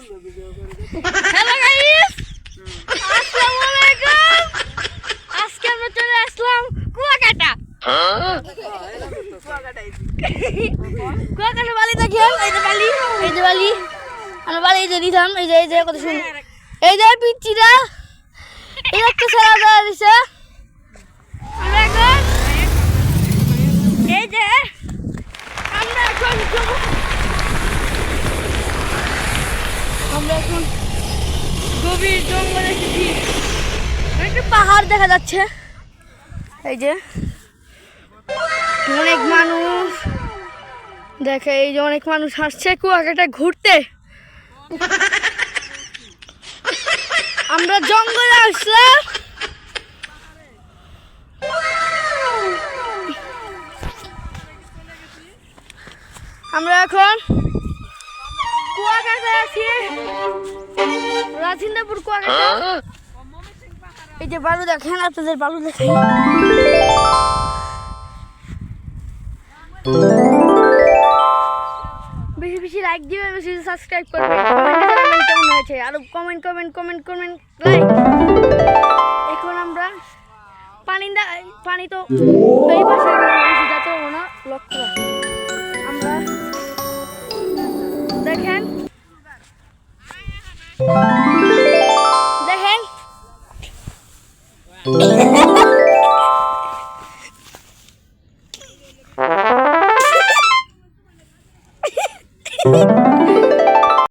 Hello guys আসসালামু আলাইকুম আজকে আমরা চলে আসলাম কুয়াকাটা। কুয়াকাটা বালি দেখেন এই যে বালি, এই যে বালি। আমরা বালি, এই যে নিতাম এই যে এই যে, কত সুন্দর। এই যে পিচ্ছিরা এই একটা সারা দিছে আমরা এখন এই যে আমরা এখন যাব আমরা এখন গভীর জঙ্গলে এসেছি একটা পাহাড় দেখা যাচ্ছে। এই যে, অনেক মানুষ। দেখে এই যে অনেক মানুষ আসছে কুয়াকাটা ঘুরতে। আমরা জঙ্গলে আসলাম। আমরা এখন কুয়াকাটা আছি রাজিন্দাপুর কুয়াকাটা এই যে বালু দেখেন আপনাদের বালু দেখেন বেশি বেশি লাইক দিবেন বেশি সাবস্ক্রাইব করবেন কমেন্টে জানাবেন কেমন হয়েছে? আর comment comment comment comment like এখন আমরা পানি পানি তো এই পাশে যাতে হব না লক্ষ্য আমরা দেখেন দেখেন